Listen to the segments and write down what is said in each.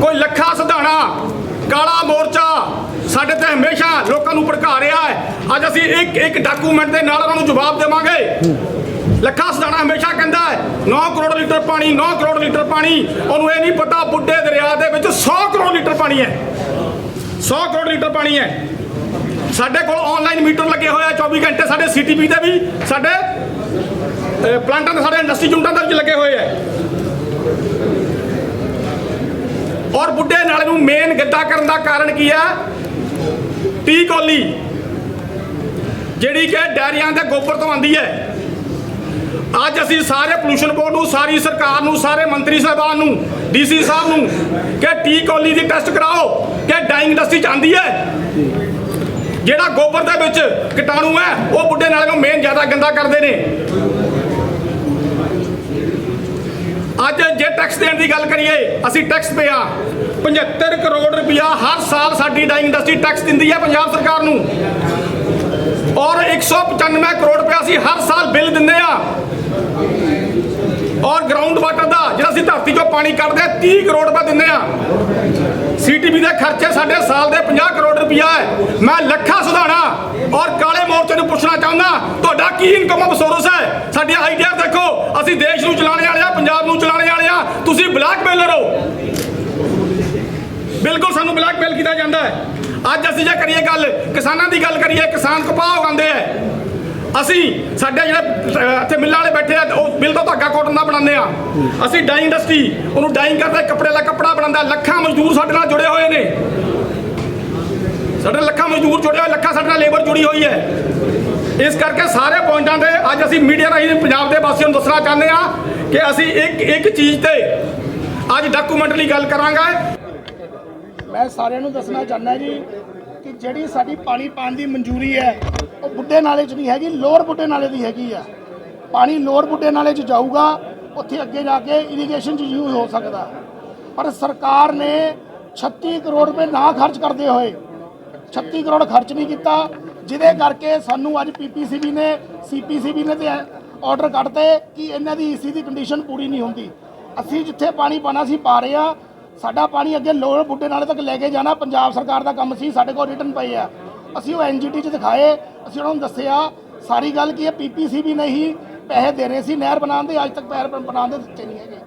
ਕੋਈ ਲੱਖਾ ਸਿਧਾਣਾ, ਕਾਲਾ ਮੋਰਚਾ ਸਾਡੇ ਤੇ ਹਮੇਸ਼ਾ ਲੋਕਾਂ ਨੂੰ ਭੜਕਾ ਰਿਹਾ ਹੈ। ਅੱਜ ਅਸੀਂ ਇੱਕ ਇੱਕ ਡਾਕੂਮੈਂਟ ਦੇ ਨਾਲ ਉਹਨਾਂ ਨੂੰ ਜਵਾਬ ਦੇਵਾਂਗੇ। ਲੱਖਾ ਸਿਧਾਣਾ ਹਮੇਸ਼ਾ ਕਹਿੰਦਾ ਹੈ 9 ਕਰੋੜ ਲੀਟਰ ਪਾਣੀ 9 ਕਰੋੜ ਲੀਟਰ ਪਾਣੀ, ਉਹਨੂੰ ਇਹ ਨਹੀਂ ਪਤਾ ਬੁੱਢੇ ਦਰਿਆ ਦੇ ਵਿੱਚ 100 ਕਰੋੜ ਲੀਟਰ ਪਾਣੀ ਹੈ। 100 ਕਰੋੜ ਲੀਟਰ ਪਾਣੀ ਹੈ। ਸਾਡੇ ਕੋਲ ਆਨਲਾਈਨ ਮੀਟਰ ਲੱਗੇ ਹੋਏ ਆ 24 ਘੰਟੇ ਸਾਡੇ ਸੀਟੀਪੀ ਦੇ ਵੀ, ਸਾਡੇ ਪਲਾਂਟਾਂ ਦੇ ਸਾਡੇ ਇੰਡਸਟਰੀ ਯੂਨਿਟਾਂ ਦੇ ਵੀ ਲੱਗੇ ਹੋਏ ਆ ਔਰ ਬੁੱਢੇ ਨਾਲੇ ਨੂੰ ਮੇਨ ਗੱਦਾ ਕਰਨ ਦਾ ਕਾਰਨ ਕੀ ਹੈ ਟੀ ਕੋਲੀ। ਜਿਹੜੀ ਕਿ ਡੈਰੀਆਂ ਦੇ ਗੋਬਰ ਤੋਂ ਆਂਦੀ ਹੈ। ਅੱਜ ਅਸੀਂ ਸਾਰੇ ਪੋਲੂਸ਼ਨ ਬੋਰਡ ਨੂੰ, ਸਾਰੀ ਸਰਕਾਰ ਨੂੰ, ਸਾਰੇ ਮੰਤਰੀ ਸਾਹਿਬਾਨ ਨੂੰ ਡੀਸੀ ਸਾਹਿਬ ਨੂੰ ਕਿ ਟੀ ਕੋਲੀ ਦੀ ਟੈਸਟ ਕਰਾਓ, ਕਿ ਡਾਈਂਗ ਇੰਡਸਟਰੀ ਚ ਆਂਦੀ ਹੈ। ਜਿਹੜਾ ਗੋਬਰ ਦੇ ਵਿੱਚ ਕੀਟਾਣੂ ਹੈ, ਉਹ ਬੁੱਢੇ ਨਾਲੇ ਨੂੰ ਮੇਨ ਜ਼ਿਆਦਾ ਗੰਦਾ ਕਰਦੇ ਨੇ ਅੱਜ ਜੇ ਟੈਕਸ ਦੇਣ ਦੀ ਗੱਲ ਕਰੀਏ, ਅਸੀਂ ਟੈਕਸ ਪਿਆ 75 ਕਰੋੜ ਰੁਪਇਆ ਹਰ ਸਾਲ ਸਾਡੀ ਡਾਈਂਗ ਇੰਡਸਟਰੀ ਟੈਕਸ ਦਿੰਦੀ ਹੈ ਪੰਜਾਬ ਸਰਕਾਰ ਨੂੰ। ਔਰ 195 ਕਰੋੜ ਰੁਪਇਆ ਅਸੀਂ ਹਰ ਸਾਲ ਬਿੱਲ ਦਿੰਦੇ ਆ। ਔਰ ਗਰਾਊਂਡ ਵਾਟਰ ਦਾ, ਜਿਹੜਾ ਅਸੀਂ ਧਰਤੀ 'ਚੋਂ ਪਾਣੀ ਕੱਢਦੇ ਆ 30 ਕਰੋੜ ਰੁਪਇਆ ਦਿੰਦੇ ਆ। ਸੀਟੀਪੀ ਦੇ ਖਰਚੇ ਸਾਡੇ ਸਾਲ ਦੇ 50 ਕਰੋੜ ਰੁਪਇਆ ਹੈ। ਮੈਂ ਲੱਖਾਂ ਸੁਧਾਣਾ ਔਰ ਕਾਲੇ ਮੋਰਚੇ ਨੂੰ ਪੁੱਛਣਾ ਚਾਹੁੰਦਾ, ਤੁਹਾਡਾ ਕੀ ਇਨਕਮ ਆਫ ਸੋਰਸ ਹੈ? ਸਾਡੀਆਂ ਆਈਡੀਆ ਦੇਖੋ, ਅਸੀਂ ਦੇਸ਼ ਨੂੰ ਚਲਾਉਣ ਵਾਲੇ ਆ ਪੰਜਾਬ ਨੂੰ ਚਲਾਉਣ ਵਾਲੇ ਆ ਤੁਸੀਂ ਬਲੈਕਮੇਲਰ ਹੋ। ਬਿਲਕੁਲ ਸਾਨੂੰ ਬਲੈਕਮੇਲ ਕੀਤਾ ਜਾਂਦਾ ਹੈ। ਅੱਜ ਅਸੀਂ ਜੇ ਕਰੀਏ ਗੱਲ, ਕਿਸਾਨਾਂ ਦੀ ਗੱਲ ਕਰੀਏ, ਕਿਸਾਨ ਕਪਾਹ ਉਗਾਉਂਦੇ ਆ ਅਸੀਂ ਸਾਡੇ ਜਿਹੜੇ ਇੱਥੇ ਮਿੱਲਾਂ ਵਾਲੇ ਬੈਠੇ ਆ, ਉਹ ਮਿਲ ਤੋਂ ਧਾਗਾ ਕੋਟਨ ਦਾ ਬਣਾਉਂਦੇ ਆ। ਅਸੀਂ ਡਾਈ ਇੰਡਸਟਰੀ, ਉਹਨੂੰ ਡਾਈਂਗ ਕਰਦੇ, ਕੱਪੜੇ ਦਾ ਕੱਪੜਾ ਬਣਾਉਂਦਾ, ਲੱਖਾਂ ਮਜ਼ਦੂਰ ਸਾਡੇ ਨਾਲ ਜੁੜੇ ਹੋਏ ਨੇ। ਸਾਡੇ ਲੱਖਾਂ ਮਜ਼ਦੂਰ ਜੁੜੇ ਹੋਏ ਲੱਖਾਂ ਸਾਡੇ ਨਾਲ ਲੇਬਰ ਜੁੜੀ ਹੋਈ ਹੈ। ਇਸ ਕਰਕੇ ਸਾਰੇ ਪੁਆਇੰਟਾਂ ਤੇ ਅੱਜ ਅਸੀਂ ਮੀਡੀਆ ਰਾਹੀਂ ਪੰਜਾਬ ਦੇ ਵਾਸੀਆਂ ਨੂੰ ਦੱਸਣਾ ਚਾਹੁੰਦੇ ਆ ਕਿ ਅਸੀਂ ਇੱਕ ਇੱਕ ਚੀਜ਼ ਤੇ ਅੱਜ ਡਾਕੂਮੈਂਟਰੀ ਗੱਲ ਕਰਾਂਗੇ। ਮੈਂ ਸਾਰਿਆਂ ਨੂੰ ਦੱਸਣਾ ਚਾਹੁੰਦਾ ਜੀ ਕਿ ਜਿਹੜੀ ਸਾਡੀ ਪਾਣੀ ਪਾਣ ਦੀ ਮਨਜ਼ੂਰੀ ਹੈ, ਉਹ ਬੁੱਢੇ ਨਾਲੇ 'ਚ ਨਹੀਂ ਹੈਗੀ, ਲੋਅਰ ਬੁੱਢੇ ਨਾਲੇ ਦੀ ਹੈਗੀ ਆ। ਪਾਣੀ ਲੋਅਰ ਬੁੱਢੇ ਨਾਲੇ 'ਚ ਜਾਊਗਾ, ਉੱਥੇ ਅੱਗੇ ਜਾ ਕੇ ਇਰੀਗੇਸ਼ਨ 'ਚ ਯੂਜ਼ ਹੋ ਸਕਦਾ। ਪਰ ਸਰਕਾਰ ਨੇ 36 ਕਰੋੜ ਰੁਪਏ ਨਾ ਖਰਚ ਕਰਦੇ ਹੋਏ 36 ਕਰੋੜ ਖਰਚ ਨਹੀਂ ਕੀਤਾ। ਜਿਹਦੇ ਕਰਕੇ ਸਾਨੂੰ ਅੱਜ ਪੀਪੀਸੀਬੀ ਨੇ ਸੀਪੀਸੀਬੀ ਨੇ ਤੇ ਆਰਡਰ ਕੱਢਤੇ ਕਿ ਇਹਨਾਂ ਦੀ ਈਸੀ ਦੀ ਕੰਡੀਸ਼ਨ ਪੂਰੀ ਨਹੀਂ ਹੁੰਦੀ। ਅਸੀਂ ਜਿੱਥੇ ਪਾਣੀ ਪਾਣਾ ਸੀ ਪਾ ਰਹੇ ਆ ਸਾਡਾ ਪਾਣੀ ਅੱਗੇ ਲੋੜ ਬੁੱਢੇ ਨਾਲੇ ਤੱਕ ਲੈ ਕੇ ਜਾਣਾ। ਪੰਜਾਬ ਸਰਕਾਰ ਦਾ ਕੰਮ ਸੀ, ਸਾਡੇ ਕੋਲ ਰਿਟਰਨ ਪਏ ਆ। ਅਸੀਂ ਉਹ ਐਨਜੀਟੀ 'ਚ ਦਿਖਾਏ। ਅਸੀਂ ਉਹਨਾਂ ਨੂੰ ਦੱਸਿਆ, ਸਾਰੀ ਗੱਲ ਕੀ ਹੈ ਪੀਪੀਸੀਬੀ ਨੇ ਹੀ ਪੈਸੇ ਦੇ ਰਹੇ ਸੀ। ਨਹਿਰ ਬਣਾਉਣ ਦੇ, ਅੱਜ ਤੱਕ ਪੈਰ ਬਣਾਉਣ ਦੇ ਦਿੱਤੇ ਨਹੀਂ ਹੈਗੇ।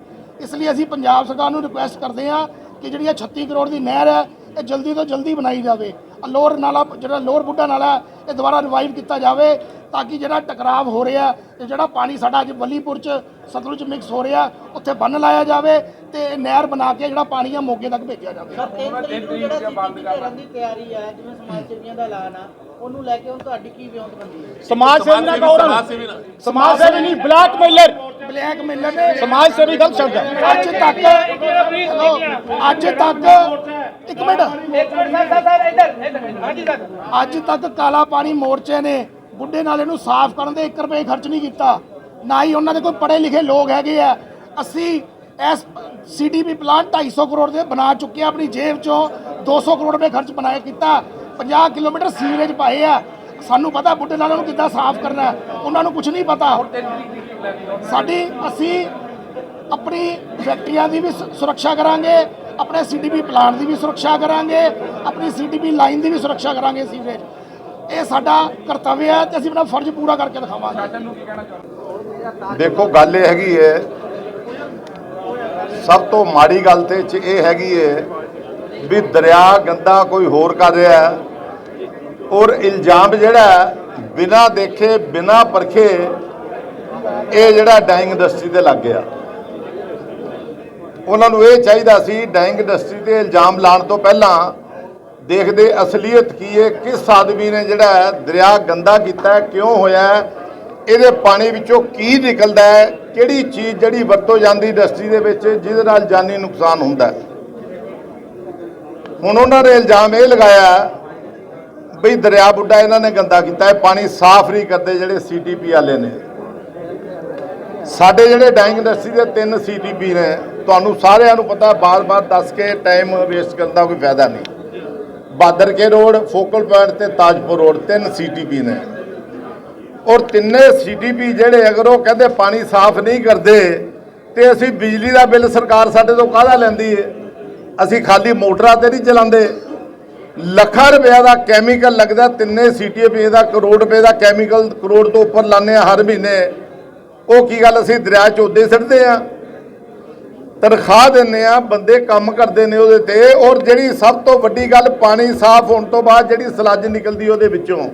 ਇਸ ਲਈ ਅਸੀਂ ਪੰਜਾਬ ਸਰਕਾਰ ਨੂੰ ਰਿਕੁਐਸਟ ਕਰਦੇ ਹਾਂ ਕਿ ਜਿਹੜੀ ਇਹ 36 ਕਰੋੜ ਦੀ ਨਹਿਰ ਹੈ, ਇਹ ਜਲਦੀ ਤੋਂ ਜਲਦੀ ਬਣਾਈ ਜਾਵੇ। ਲੋਅਰ ਨਾਲਾ ਜਿਹੜਾ ਲੋਅਰ ਬੁੱਢਾ ਨਾਲਾ ਇਹ ਦੁਬਾਰਾ ਰਿਵਾਈਵ ਕੀਤਾ ਜਾਵੇ ਤਾਂ ਕਿ ਜਿਹੜਾ ਟਕਰਾਵ ਹੋ ਰਿਹਾ ਤੇ ਜਿਹੜਾ ਪਾਣੀ ਸਾਡਾ ਅੱਜ ਬੱਲੀਪੁਰ ਚ ਸਤਲੁਜ ਮਿਕਸ ਹੋ ਰਿਹਾ ਉੱਥੇ ਬੰਨ ਲਾਇਆ ਜਾਵੇ ਤੇ ਨਹਿਰ ਬਣਾ ਕੇ ਜਿਹੜਾ ਪਾਣੀ ਆ ਮੋਗੇ ਤੱਕ ਭੇਜਿਆ ਜਾਵੇ। ਸਰ ਤਿੰਨ ਤਰੀਕ ਨੂੰ ਜਿਹੜਾ ਸੀਪੀਪੀ ਕਰਨ ਦੀ ਤਿਆਰੀ ਹੈ ਜਿਵੇਂ ਸਮਾਜ ਸੇਵੀਆਂ ਦਾ ਐਲਾਨ ਆ ਉਹਨੂੰ ਲੈ ਕੇ ਹੁਣ ਤੁਹਾਡੀ ਕੀ ਵਿਉਂਤਬੰਦੀ ਹੈ? ਸਮਾਜ ਸੇਵੀ ਨਾ ਕਹੋ ਉਹਨਾਂ ਨੂੰ ਸਮਾਜ ਸੇਵੀ ਨਹੀਂ ਬਲੈਕਮੇਲਰ ਬਲੈਕ ਮੇਲਰ ਨੇ। ਸਮਾਜ ਸੇਵੀ ਗਲਤ ਸ਼ਬਦ ਹੈ ਅੱਜ ਤੱਕ ਅੱਜ ਤੱਕ ਇੱਕ ਮਿੰਟ। ਅੱਜ ਤੱਕ ਕਾਲਾ ਪਾਣੀ ਮੋਰਚੇ ਨੇ ਬੁੱਢੇ ਨਾਲੇ ਨੂੰ ਸਾਫ਼ ਕਰਨ ਦੇ 1 ਰੁਪਏ ਖਰਚ ਨਹੀਂ ਕੀਤਾ। ਨਾ ਹੀ ਉਹਨਾਂ ਦੇ ਕੋਈ ਪੜ੍ਹੇ ਲਿਖੇ ਲੋਕ ਹੈਗੇ ਆ। ਅਸੀਂ ਐਸ ਸੀਡੀਪੀ ਪਲਾਂਟ 250 ਕਰੋੜ ਦੇ ਬਣਾ ਚੁੱਕੇ ਆ ਆਪਣੀ ਜੇਬ ਚੋਂ 200 ਕਰੋੜ ਰੁਪਏ ਖਰਚ ਬਣਾਇਆ ਕੀਤਾ। 50 ਕਿਲੋਮੀਟਰ ਸੀਵਰੇਜ ਪਾਏ ਆ। ਸਾਨੂੰ ਪਤਾ ਬੁੱਢੇ ਨਾਲੇ ਨੂੰ ਕਿੱਦਾਂ ਸਾਫ਼ ਕਰਨਾ ਹੈ। ਉਹਨਾਂ ਨੂੰ ਕੁਝ ਨਹੀਂ ਪਤਾ। ਸਾਡੀ ਅਸੀਂ ਆਪਣੀ ਫੈਕਟਰੀਆਂ ਦੀ ਵੀ ਸੁਰੱਖਿਆ ਕਰਾਂਗੇ। ਆਪਣੇ ਸੀਟੀਪੀ ਪਲਾਂਟ ਦੀ ਵੀ ਸੁਰੱਖਿਆ ਕਰਾਂਗੇ ਆਪਣੀ ਸੀਟੀਪੀ ਲਾਈਨ ਦੀ ਵੀ ਸੁਰੱਖਿਆ ਕਰਾਂਗੇ ਸੀਵਰੇਜ ਇਹ ਸਾਡਾ ਕਰਤੱਵ ਹੈ ਤੇ ਅਸੀਂ ਆਪਣਾ ਫਰਜ਼ ਪੂਰਾ ਕਰਕੇ ਦਿਖਾਵਾਂਗੇ। ਦੇਖੋ ਗੱਲ ਇਹ ਹੈਗੀ ਹੈ ਸਭ ਤੋਂ ਮਾੜੀ ਗੱਲ ਤੇ ਚ ਇਹ ਹੈਗੀ ਹੈ ਵੀ ਦਰਿਆ ਗੰਦਾ ਕੋਈ ਹੋਰ ਕਰ ਰਿਹਾ ਹੈ ਔਰ ਇਲਜ਼ਾਮ ਜਿਹੜਾ ਬਿਨਾ ਦੇਖੇ ਬਿਨਾ ਪਰਖੇ ਇਹ ਜਿਹੜਾ ਡਾਈਂਗ ਇੰਡਸਟਰੀ ਤੇ ਲੱਗ ਗਿਆ। ਉਹਨਾਂ ਨੂੰ ਇਹ ਚਾਹੀਦਾ ਸੀ ਡਾਈਂਗ ਇੰਡਸਟਰੀ ਤੇ ਇਲਜ਼ਾਮ ਲਾਉਣ ਤੋਂ ਪਹਿਲਾਂ ਦੇਖਦੇ ਅਸਲੀਅਤ ਕੀ ਹੈ, ਕਿਸ ਆਦਮੀ ਨੇ ਜਿਹੜਾ ਦਰਿਆ ਗੰਦਾ ਕੀਤਾ ਕਿਉਂ ਹੋਇਆ ਇਹਦੇ ਪਾਣੀ ਵਿੱਚੋਂ ਕੀ ਨਿਕਲਦਾ ਹੈ, ਕਿਹੜੀ ਚੀਜ਼ ਜਿਹੜੀ ਵਰਤੋਂ ਜਾਂਦੀ ਇੰਡਸਟਰੀ ਦੇ ਵਿੱਚ, ਜਿਹਦੇ ਨਾਲ ਜਾਨੀ ਨੁਕਸਾਨ ਹੁੰਦਾ ਹੁਣ ਉਹਨਾਂ ਨੇ ਇਲਜ਼ਾਮ ਇਹ ਲਗਾਇਆ ਬਈ ਦਰਿਆ ਬੁੱਢਾ ਇਹਨਾਂ ਨੇ ਗੰਦਾ ਕੀਤਾ ਹੈ, ਪਾਣੀ ਸਾਫ਼ ਨਹੀਂ ਕਰਦੇ ਜਿਹੜੇ ਸੀਟੀਪੀ ਵਾਲੇ ਨੇ। ਸਾਡੇ ਜਿਹੜੇ ਡਾਈਂਗ ਇੰਡਸਟਰੀ ਦੇ ਤਿੰਨ ਸੀਟੀਪੀ ਨੇ ਤੁਹਾਨੂੰ ਸਾਰਿਆਂ ਨੂੰ ਪਤਾ, ਬਾਰ-ਬਾਰ ਦੱਸ ਕੇ ਟਾਈਮ ਵੇਸਟ ਕਰਨ ਦਾ ਕੋਈ ਫਾਇਦਾ ਨਹੀਂ। ਬਾਦਰਕੇ ਰੋਡ, ਫੋਕਲ ਪੁਆਇੰਟ ਤੇ ਤਾਜਪੁਰ ਰੋਡ, ਤਿੰਨ ਸੀਟੀਪੀ ਨੇ। ਔਰ ਤਿੰਨੇ ਸੀਟੀਪੀ ਜਿਹੜੇ ਅਗਰ ਉਹ ਕਹਿੰਦੇ ਪਾਣੀ ਸਾਫ਼ ਨਹੀਂ ਕਰਦੇ, ਤੇ ਅਸੀਂ ਬਿਜਲੀ ਦਾ ਬਿੱਲ ਸਰਕਾਰ ਸਾਡੇ ਤੋਂ ਕਾਹਦਾ ਲੈਂਦੀ ਹੈ ਅਸੀਂ ਖਾਲੀ ਮੋਟਰਾਂ ਤੇ ਨਹੀਂ ਚਲਾਉਂਦੇ। ਲੱਖਾਂ ਰੁਪਏ ਦਾ ਕੈਮੀਕਲ ਲੱਗਦਾ, ਤਿੰਨੇ ਸੀਟੀਪੀ ਦਾ ਕਰੋੜ ਰੁਪਏ ਦਾ ਕੈਮੀਕਲ ਕਰੋੜ ਤੋਂ ਉੱਪਰ ਲਾਉਂਦੇ ਆ ਹਰ ਮਹੀਨੇ। ਉਹ ਕੀ ਗੱਲ ਅਸੀਂ ਦਰਿਆ 'ਚ ਉੱਦੇ ਸਿੱਟਦੇ ਆ? ਤਨਖਾਹ ਦਿੰਦੇ ਆ, ਬੰਦੇ ਕੰਮ ਕਰਦੇ ਨੇ ਉਹਦੇ ਤੇ, ਔਰ ਜਿਹੜੀ ਸਭ ਤੋਂ ਵੱਡੀ ਗੱਲ ਪਾਣੀ ਸਾਫ਼ ਹੋਣ ਤੋਂ ਬਾਅਦ ਜਿਹੜੀ ਸਲੱਜ ਨਿਕਲਦੀ ਉਹਦੇ ਵਿੱਚੋਂ।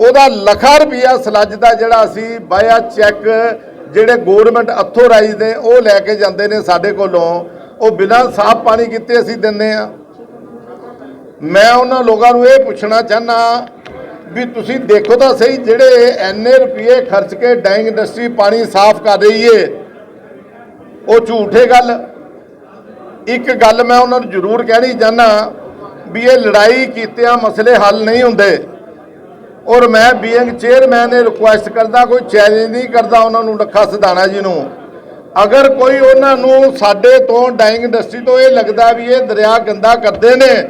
ਉਹਦਾ ਲੱਖਾਂ ਰੁਪਈਆ ਸਲੱਜ ਦਾ ਜਿਹੜਾ ਅਸੀਂ ਬਾਇਆ ਚੈੱਕ ਜਿਹੜੇ ਗਵਰਨਮੈਂਟ ਅਥੋਰਾਈਜ਼ ਨੇ, ਉਹ ਲੈ ਕੇ ਜਾਂਦੇ ਨੇ ਸਾਡੇ ਕੋਲੋਂ। ਉਹ ਬਿਨਾਂ ਸਾਫ਼ ਪਾਣੀ ਕੀਤੇ ਅਸੀਂ ਦਿੰਦੇ ਆ। ਮੈਂ ਉਹਨਾਂ ਲੋਕਾਂ ਨੂੰ ਇਹ ਪੁੱਛਣਾ ਚਾਹਨਾ ਵੀ ਤੁਸੀਂ ਦੇਖੋ ਤਾਂ ਸਹੀ, ਜਿਹੜੇ ਐਨੇ ਰੁਪਏ ਖਰਚ ਕੇ ਡਾਈਂਗ ਇੰਡਸਟਰੀ ਪਾਣੀ ਸਾਫ਼ ਕਰ ਰਹੀ ਏ ਉਹ ਝੂਠੇ ਗੱਲ। ਇੱਕ ਗੱਲ ਮੈਂ ਉਹਨਾਂ ਨੂੰ ਜ਼ਰੂਰ ਕਹਿਣੀ ਚਾਹਨਾ ਵੀ ਇਹ ਲੜਾਈ ਕੀਤਿਆਂ ਮਸਲੇ ਹੱਲ ਨਹੀਂ ਹੁੰਦੇ। ਔਰ ਮੈਂ ਬੀਇੰਗ ਚੇਅਰਮੈਨ ਨੇ ਰਿਕੁਐਸਟ ਕਰਦਾ, ਕੋਈ ਚੈਲੰਜ ਨਹੀਂ ਕਰਦਾ ਉਹਨਾਂ ਨੂੰ ਰੱਖਾ ਸਿਧਾਣਾ ਜੀ ਨੂੰ। ਅਗਰ ਕੋਈ ਉਹਨਾਂ ਨੂੰ ਸਾਡੇ ਤੋਂ ਡਾਈਂਗ ਇੰਡਸਟਰੀ ਤੋਂ ਇਹ ਲੱਗਦਾ ਵੀ ਇਹ ਦਰਿਆ ਗੰਦਾ ਕਰਦੇ ਨੇ,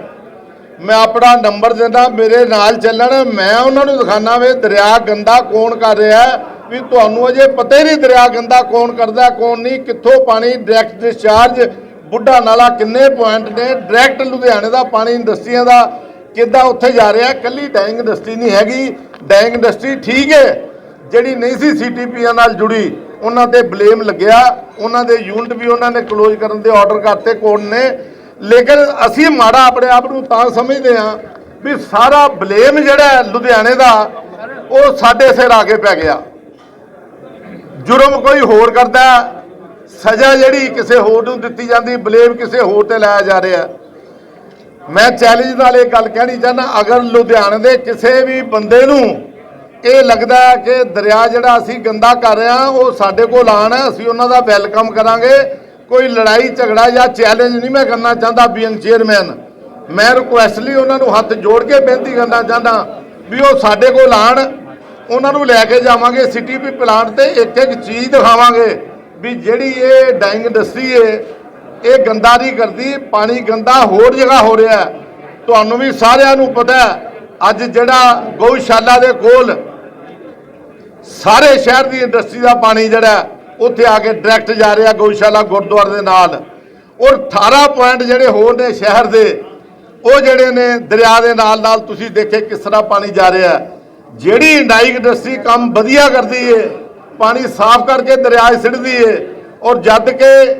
ਮੈਂ ਆਪਣਾ ਨੰਬਰ ਦਿੰਦਾ, ਮੇਰੇ ਨਾਲ ਚੱਲਣ, ਮੈਂ ਉਹਨਾਂ ਨੂੰ ਦਿਖਾਣਾ ਵੇ ਦਰਿਆ ਗੰਦਾ ਕੌਣ ਕਰ ਰਿਹਾ ਵੀ ਤੁਹਾਨੂੰ ਅਜੇ ਪਤਾ ਹੀ ਨਹੀਂ ਦਰਿਆ ਗੰਦਾ ਕੌਣ ਕਰਦਾ, ਕੌਣ ਨਹੀਂ, ਕਿੱਥੋਂ ਪਾਣੀ ਡਾਇਰੈਕਟ ਡਿਸਚਾਰਜ ਬੁੱਢਾ ਨਾਲਾ ਕਿੰਨੇ ਪੁਆਇੰਟ ਨੇ ਡਾਇਰੈਕਟ ਲੁਧਿਆਣੇ ਦਾ ਪਾਣੀ ਇੰਡਸਟਰੀਆਂ ਦਾ ਕਿੱਦਾਂ ਉੱਥੇ ਜਾ ਰਿਹਾ, ਕੱਲੀ ਡਾਈਂਗ ਇੰਡਸਟਰੀ ਨਹੀਂ ਹੈਗੀ, ਡੈਂਗ ਇੰਡਸਟਰੀ ਠੀਕ ਹੈ, ਜਿਹੜੀ ਨਹੀਂ ਸੀ ਸੀਟੀਪੀਆਂ ਨਾਲ ਜੁੜੀ, ਉਹਨਾਂ ਤੇ ਬਲੇਮ ਲੱਗਿਆ, ਉਹਨਾਂ ਦੇ ਯੂਨਿਟ ਵੀ ਉਹਨਾਂ ਨੇ ਕਲੋਜ਼ ਕਰਨ ਦੇ ਆਰਡਰ ਕਰਤੇ ਕੋਰਟ ਨੇ, ਲੇਕਿਨ ਅਸੀਂ ਮਾੜਾ ਆਪਣੇ ਆਪ ਨੂੰ ਤਾਂ ਸਮਝਦੇ ਹਾਂ ਵੀ ਸਾਰਾ ਬਲੇਮ ਜਿਹੜਾ ਲੁਧਿਆਣੇ ਦਾ, ਉਹ ਸਾਡੇ ਸਿਰ ਆ ਕੇ ਪੈ ਗਿਆ। ਜੁਰਮ ਕੋਈ ਹੋਰ ਕਰਦਾ ਸਜ਼ਾ ਜਿਹੜੀ ਕਿਸੇ ਹੋਰ ਨੂੰ ਦਿੱਤੀ ਜਾਂਦੀ, ਬਲੇਮ ਕਿਸੇ ਹੋਰ ਤੇ ਲਾਇਆ ਜਾ ਰਿਹਾ ਮੈਂ ਚੈਲੰਜ ਨਾਲ ਇਹ ਗੱਲ ਕਹਿਣੀ ਚਾਹੁੰਦਾ, ਅਗਰ ਲੁਧਿਆਣੇ ਦੇ ਕਿਸੇ ਵੀ ਬੰਦੇ ਨੂੰ ਇਹ ਲੱਗਦਾ ਕਿ ਦਰਿਆ ਜਿਹੜਾ ਅਸੀਂ ਗੰਦਾ ਕਰ ਰਹੇ ਹਾਂ, ਉਹ ਸਾਡੇ ਕੋਲ ਆਣ ਅਸੀਂ ਉਹਨਾਂ ਦਾ ਵੈਲਕਮ ਕਰਾਂਗੇ। ਕੋਈ ਲੜਾਈ ਝਗੜਾ ਜਾਂ ਚੈਲੰਜ ਨਹੀਂ ਮੈਂ ਕਰਨਾ ਚਾਹੁੰਦਾ ਬੀਇੰਗ ਚੇਅਰਮੈਨ ਮੈਂ ਰਿਕੁਐਸਟ ਲਈ ਉਹਨਾਂ ਨੂੰ ਹੱਥ ਜੋੜ ਕੇ ਬੇਨਤੀ ਕਰਨਾ ਚਾਹੁੰਦਾ ਵੀ ਉਹ ਸਾਡੇ ਕੋਲ ਆਣ ਉਹਨਾਂ ਨੂੰ ਲੈ ਕੇ ਜਾਵਾਂਗੇ ਸਿਟੀ ਵੀ ਪਲਾਂਟ ਤੇ ਇੱਕ ਇੱਕ ਚੀਜ਼ ਦਿਖਾਵਾਂਗੇ ਵੀ ਜਿਹੜੀ ਇਹ ਡਾਈਂਗ ਇੰਡਸਟਰੀ ਏ, ਇਹ ਗੰਦਾ ਨਹੀਂ ਕਰਦੀ, ਪਾਣੀ ਗੰਦਾ ਹੋਰ ਜਗ੍ਹਾ ਹੋ ਰਿਹਾ ਤੁਹਾਨੂੰ ਵੀ ਸਾਰਿਆਂ ਨੂੰ ਪਤਾ ਅੱਜ ਜਿਹੜਾ ਗਊਸ਼ਾਲਾ ਦੇ ਕੋਲ ਸਾਰੇ ਸ਼ਹਿਰ ਦੀ ਇੰਡਸਟਰੀ ਦਾ ਪਾਣੀ ਜਿਹੜਾ ਉੱਥੇ ਆ ਕੇ ਡਾਇਰੈਕਟ ਜਾ ਰਿਹਾ ਗਊਸ਼ਾਲਾ ਗੁਰਦੁਆਰੇ ਦੇ ਨਾਲ ਔਰ 18 ਪੁਆਇੰਟ ਜਿਹੜੇ ਹੋਰ ਨੇ ਸ਼ਹਿਰ ਦੇ, ਉਹ ਜਿਹੜੇ ਨੇ ਦਰਿਆ ਦੇ ਨਾਲ ਨਾਲ ਤੁਸੀਂ ਦੇਖੇ ਕਿਸ ਤਰ੍ਹਾਂ ਪਾਣੀ ਜਾ ਰਿਹਾ ਹੈ। ਜਿਹੜੀ ਇੰਡਾਈਕ ਇੰਡਸਟਰੀ ਕੰਮ ਵਧੀਆ ਕਰਦੀ ਏ, ਪਾਣੀ ਸਾਫ਼ ਕਰਕੇ ਦਰਿਆ ਸਿੱਟਦੀ ਏ, ਔਰ ਜਦ ਕਿ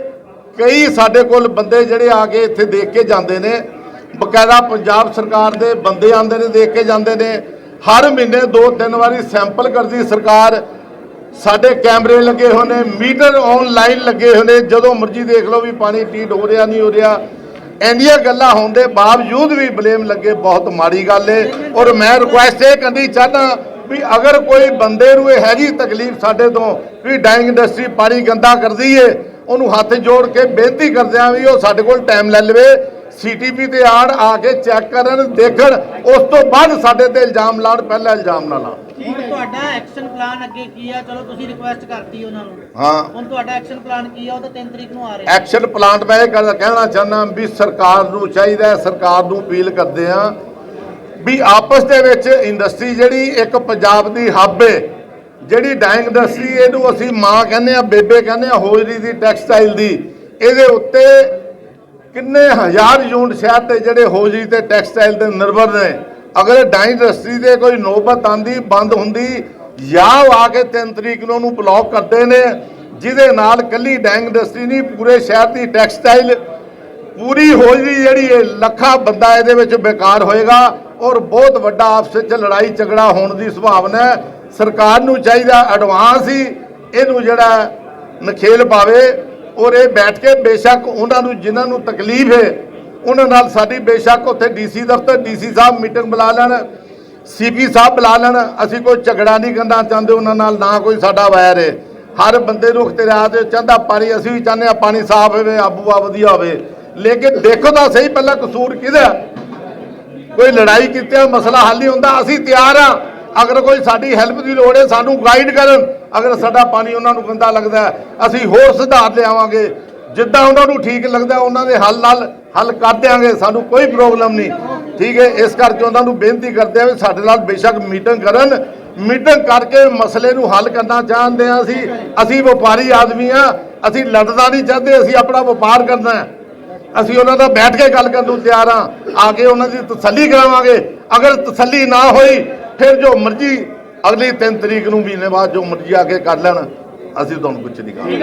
ਕਈ ਸਾਡੇ ਕੋਲ ਬੰਦੇ ਜਿਹੜੇ ਆ ਕੇ ਇੱਥੇ ਦੇਖ ਕੇ ਜਾਂਦੇ ਨੇ, ਬਕਾਇਦਾ ਪੰਜਾਬ ਸਰਕਾਰ ਦੇ ਬੰਦੇ ਆਉਂਦੇ ਨੇ, ਦੇਖ ਕੇ ਜਾਂਦੇ ਨੇ, ਹਰ ਮਹੀਨੇ ਦੋ ਤਿੰਨ ਵਾਰੀ ਸੈਂਪਲ ਕਰਦੀ ਸਰਕਾਰ, ਸਾਡੇ ਕੈਮਰੇ ਲੱਗੇ ਹੋਏ ਨੇ, ਮੀਟਰ ਆਨਲਾਈਨ ਲੱਗੇ ਹੋਏ ਨੇ, ਜਦੋਂ ਮਰਜ਼ੀ ਦੇਖ ਲਓ ਵੀ ਪਾਣੀ ਟੀਟ ਹੋ ਰਿਹਾ, ਨਹੀਂ ਹੋ ਰਿਹਾ ਇੰਨੀਆਂ ਗੱਲਾਂ ਹੋਣ ਦੇ ਬਾਵਜੂਦ ਵੀ ਬਲੇਮ ਲੱਗੇ, ਬਹੁਤ ਮਾੜੀ ਗੱਲ ਏ। ਔਰ ਮੈਂ ਰਿਕੁਐਸਟ ਇਹ ਕਰਨੀ ਚਾਹਨਾ ਵੀ ਅਗਰ ਕੋਈ ਬੰਦੇ ਨੂੰ ਇਹ ਹੈਗੀ ਤਕਲੀਫ ਸਾਡੇ ਤੋਂ ਵੀ ਡਾਈਂਗ ਇੰਡਸਟਰੀ ਪਾਣੀ ਗੰਦਾ ਕਰਦੀ ਏ, ਉਹਨੂੰ ਹੱਥ ਜੋੜ ਕੇ ਬੇਨਤੀ ਕਰਦੇ ਆ ਵੀ ਉਹ ਸਾਡੇ ਕੋਲ ਟਾਈਮ ਲੈ ਲਵੇ ਸੀਟੀਪੀ ਤੇ ਆਣ, ਆ ਕੇ ਚੈੱਕ ਕਰਨ, ਦੇਖਣ, ਉਸ ਤੋਂ ਬਾਅਦ ਸਾਡੇ ਤੇ ਇਲਜ਼ਾਮ ਲਾਉਣ, ਪਹਿਲਾਂ ਇਲਜ਼ਾਮ ਨਾ ਲਾਉਣ। ਹੁਣ ਤੁਹਾਡਾ ਐਕਸ਼ਨ ਪਲਾਨ ਅੱਗੇ ਕੀ ਆ? ਚਲੋ ਤੁਸੀਂ ਰਿਕੁਐਸਟ ਕਰਤੀ ਉਹਨਾਂ ਨੂੰ। ਹਾਂ। ਹੁਣ ਤੁਹਾਡਾ ਐਕਸ਼ਨ ਪਲਾਨ ਕੀ ਆ? ਉਹ ਤਾਂ 3 ਤਰੀਕ ਨੂੰ ਆ ਰਿਹਾ। ਐਕਸ਼ਨ ਪਲਾਂਟ ਮੈਂ ਇਹ ਗੱਲ ਕਹਿਣਾ ਚਾਹੁੰਦਾ ਵੀ ਸਰਕਾਰ ਨੂੰ ਚਾਹੀਦਾ ਸਰਕਾਰ ਨੂੰ ਅਪੀਲ ਕਰਦੇ ਆ ਵੀ ਆਪਸ ਦੇ ਵਿੱਚ ਇੰਡਸਟਰੀ ਜਿਹੜੀ ਇੱਕ ਪੰਜਾਬ ਦੀ ਹੱਬ ਹੈ ਜਿਹੜੀ ਡਾਈਂਗ ਇੰਡਸਟਰੀ ਇਹਨੂੰ ਅਸੀਂ ਮਾਂ ਕਹਿੰਦੇ ਆ ਬੇਬੇ ਕਹਿੰਦੇ ਆ ਹੋਜਰੀ ਦੀ ਟੈਕਸਟਾਈਲ ਦੀ ਇਹਦੇ ਉੱਤੇ ਕਿੰਨੇ ਹਜ਼ਾਰ ਯੂਨਿਟ ਸ਼ਹਿਰ ਤੇ ਜਿਹੜੇ ਹੋਜਰੀ ਤੇ ਟੈਕਸਟਾਈਲ ਤੇ ਨਿਰਭਰ ਨੇ। ਅਗਰ ਡਾਈਂਗ ਇੰਡਸਟਰੀ ਦੇ ਕੋਈ ਨੌਬਤ ਆਂਦੀ, ਬੰਦ ਹੁੰਦੀ ਜਾਂ ਉਹ ਆ ਕੇ 3 ਤਰੀਕ ਨੂੰ ਉਹਨੂੰ ਬਲੌਕ ਕਰਦੇ ਨੇ, ਜਿਹਦੇ ਨਾਲ ਕੱਲੀ ਡਾਈਂਗ ਇੰਡਸਟਰੀ ਨਹੀਂ, ਪੂਰੇ ਸ਼ਹਿਰ ਦੀ ਟੈਕਸਟਾਈਲ ਪੂਰੀ ਹੋਜਰੀ ਜਿਹੜੀ ਹੈ ਲੱਖਾਂ ਬੰਦਾ ਇਹਦੇ ਵਿੱਚ ਬੇਕਾਰ ਹੋਏਗਾ ਔਰ ਬਹੁਤ ਵੱਡਾ ਆਪਸ ਵਿੱਚ ਲੜਾਈ ਝਗੜਾ ਹੋਣ ਦੀ ਸੰਭਾਵਨਾ ਹੈ। ਸਰਕਾਰ ਨੂੰ ਚਾਹੀਦਾ ਐਡਵਾਂਸ ਹੀ ਇਹਨੂੰ ਜਿਹੜਾ ਨਖੇਲ ਪਾਵੇ ਔਰ ਇਹ ਬੈਠ ਕੇ ਬੇਸ਼ੱਕ ਉਹਨਾਂ ਨੂੰ, ਜਿਨ੍ਹਾਂ ਨੂੰ ਤਕਲੀਫ ਹੈ ਉਹਨਾਂ ਨਾਲ ਸਾਡੀ ਬੇਸ਼ੱਕ ਉੱਥੇ ਡੀਸੀ ਦਫ਼ਤਰ ਡੀਸੀ ਸਾਹਿਬ ਮੀਟਿੰਗ ਬੁਲਾ ਲੈਣ ਸੀਪੀ ਸਾਹਿਬ ਬੁਲਾ ਲੈਣ, ਅਸੀਂ ਕੋਈ ਝਗੜਾ ਨਹੀਂ ਕਰਨਾ ਚਾਹੁੰਦੇ, ਉਹਨਾਂ ਨਾਲ ਨਾ ਕੋਈ ਸਾਡਾ ਵੈਰ ਹੈ ਹਰ ਬੰਦੇ ਨੂੰ ਇਖਤਿਆਰ ਦੇ ਚਾਹੁੰਦਾ, ਪਾਣੀ ਅਸੀਂ ਵੀ ਚਾਹੁੰਦੇ ਆ ਪਾਣੀ ਸਾਫ਼ ਹੋਵੇ ਆਬੂਆ ਵਧੀਆ ਹੋਵੇ। ਲੇਕਿਨ ਦੇਖੋ ਤਾਂ ਸਹੀ, ਪਹਿਲਾਂ ਕਸੂਰ ਕਿਹਦਾ ਕੋਈ ਲੜਾਈ ਕੀਤੇ, ਮਸਲਾ ਹੱਲ ਨਹੀਂ ਹੁੰਦਾ, ਅਸੀਂ ਤਿਆਰ ਆ ਅਗਰ ਕੋਈ ਸਾਡੀ ਹੈਲਪ ਦੀ ਲੋੜ ਹੈ, ਸਾਨੂੰ ਗਾਈਡ ਕਰਨ। ਅਗਰ ਸਾਡਾ ਪਾਣੀ ਉਹਨਾਂ ਨੂੰ ਗੰਦਾ ਲੱਗਦਾ ਅਸੀਂ ਹੋਰ ਸੁਧਾਰ ਲਿਆਵਾਂਗੇ। ਜਿੱਦਾਂ ਉਹਨਾਂ ਨੂੰ ਠੀਕ ਲੱਗਦਾ, ਉਹਨਾਂ ਦੇ ਹੱਲ ਨਾਲ ਹੱਲ ਕਰ ਦਿਆਂਗੇ, ਸਾਨੂੰ ਕੋਈ ਪ੍ਰੋਬਲਮ ਨਹੀਂ। ਠੀਕ ਹੈ, ਇਸ ਕਰਕੇ ਉਹਨਾਂ ਨੂੰ ਬੇਨਤੀ ਕਰਦੇ ਆ ਵੀ ਸਾਡੇ ਨਾਲ ਬੇਸ਼ੱਕ ਮੀਟਿੰਗ ਕਰਨ। ਮੀਟਿੰਗ ਕਰਕੇ ਮਸਲੇ ਨੂੰ ਹੱਲ ਕਰਨਾ ਚਾਹੁੰਦੇ ਆ ਅਸੀਂ। ਅਸੀਂ ਵਪਾਰੀ ਆਦਮੀ ਆ ਅਸੀਂ ਲੜਨਾ ਨਹੀਂ ਚਾਹੁੰਦੇ, ਅਸੀਂ ਆਪਣਾ ਵਪਾਰ ਕਰਨਾ ਹੈ। ਅਸੀਂ ਉਹਨਾਂ ਦਾ ਬੈਠ ਕੇ ਗੱਲ ਕਰਨ ਨੂੰ ਤਿਆਰ ਹਾਂ। ਆ ਕੇ ਉਹਨਾਂ ਦੀ ਤਸੱਲੀ ਕਰਾਵਾਂਗੇ। ਅਗਰ ਤਸੱਲੀ ਨਾ ਹੋਈ, ਫਿਰ ਜੋ ਮਰਜ਼ੀ ਅਗਲੀ 3 ਤਰੀਕ ਨੂੰ ਮਹੀਨੇ ਬਾਅਦ ਜੋ ਮਰਜ਼ੀ ਆ ਕੇ ਕਰ ਲੈਣ, ਅਸੀਂ ਤੁਹਾਨੂੰ ਕੁਝ ਨਹੀਂ ਕਹਾਂਗੇ।